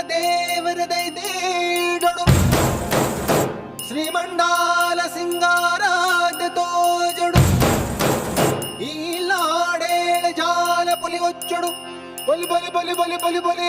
విరదే విరదై దేడడు. శ్రీమండాల సింగారాధతో జడు. ఈలాడే జాల పులి వచ్చుడు. బొలి బొలి బొలి బొలి బొలి బొలి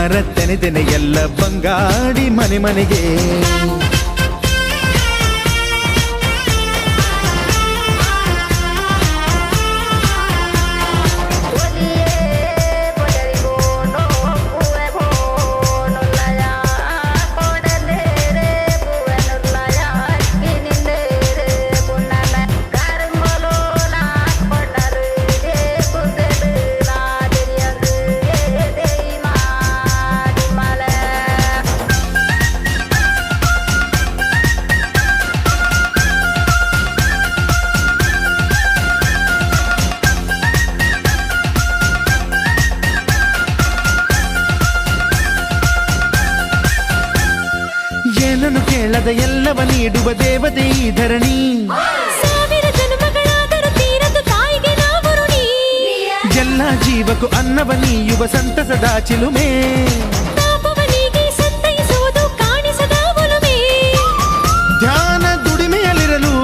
ಬಂಗಾರ ತೆನೆ ತೆನೆ ಎಲ್ಲ ಬಂಗಾಡಿ ಮನೆ ಮನೆಗೆ ಕೇಳದ ಎಲ್ಲವ ನೀಡುವ ದೇವತೆ ಈ ಧರಣಿ. ಎಲ್ಲ ಜೀವಕು ಅನ್ನವ ನೀಯುವ ಸಂತಸದ ಚಿಲುಮೆ. ಧ್ಯಾನ ದುಡಿಮೆಯಲ್ಲಿರಲು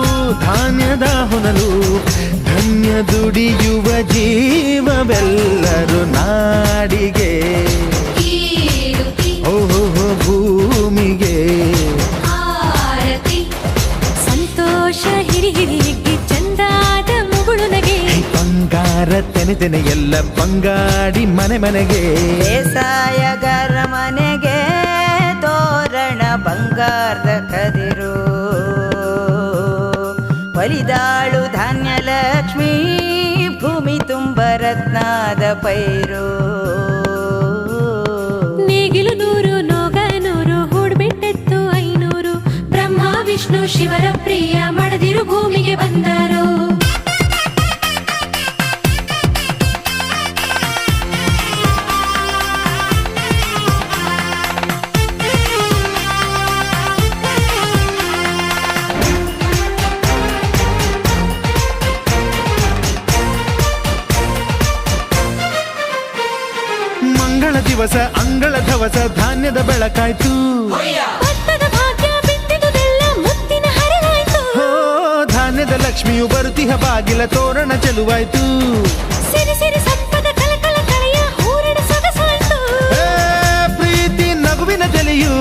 ಧಾನ್ಯದ ಹೊನಲು ಧನ್ಯ ದುಡಿಯುವ ಜೀವವೆಲ್ಲರೂ ನಾಡಿಗೆ. ಬಂಗಾರ ತೆನೆ ತೆನೆ ಎಲ್ಲ ಬಂಗಾಡಿ ಮನೆ ಮನೆಗೆ. ಬೇಸಾಯಗಾರ ಮನೆಗೆ ತೋರಣ ಬಂಗಾರದ ಕದಿರು. ಬಲಿದಾಳು ಧಾನ್ಯ ಲಕ್ಷ್ಮಿ ಭೂಮಿ ತುಂಬ ರತ್ನಾದ ಪೈರು. ನೇಗಿಲು ನೂರು ನೋಗ ನೂರು ಹೂಡ್ಬಿಟ್ಟೆತ್ತು ಐನೂರು. ಬ್ರಹ್ಮ ವಿಷ್ಣು ಶಿವರ ದಿವಸ ಅಂಗಳ ಧವಸ ಧಾನ್ಯದ ಬೆಳಕಾಯ್ತು. ಧಾನ್ಯದ ಲಕ್ಷ್ಮಿಯು ಬರುತಿಹ ಬಾಗಿಲ ತೋರಣ ಚೆಲುವಾಯ್ತು. ಪ್ರೀತಿ ನಗುವಿನ ತಲೆಯು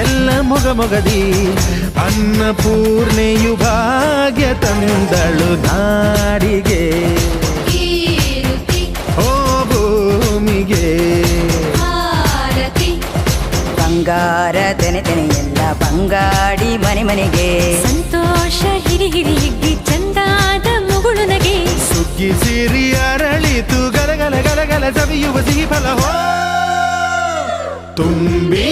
ಎಲ್ಲ ಮೊಗ ಮೊಗದಿ. ಅನ್ನಪೂರ್ಣೆಯು ಭಾಗ್ಯ ತಂದಳು ನಾಡಿಗೆ. ಬಂಗಾರ ತೆನೆ ತೆನೆ ಎಲ್ಲ ಬಂಗಾಡಿ ಮನೆ ಮನೆಗೆ. ಸಂತೋಷ ಹಿರಿ ಹಿರಿ ಹಿಗ್ಗಿ ಚಂದಾದ ಮುಗುಳು ನಗೆ. ಸುಗ್ಗಿ ಸಿರಿ ಅರಳಿತು ಗಲಗಲ ಗಲಗಲ ಸವಿಯುವ ಸಿಹಿ ಫಲ ಹೋ. ತುಂಬಿ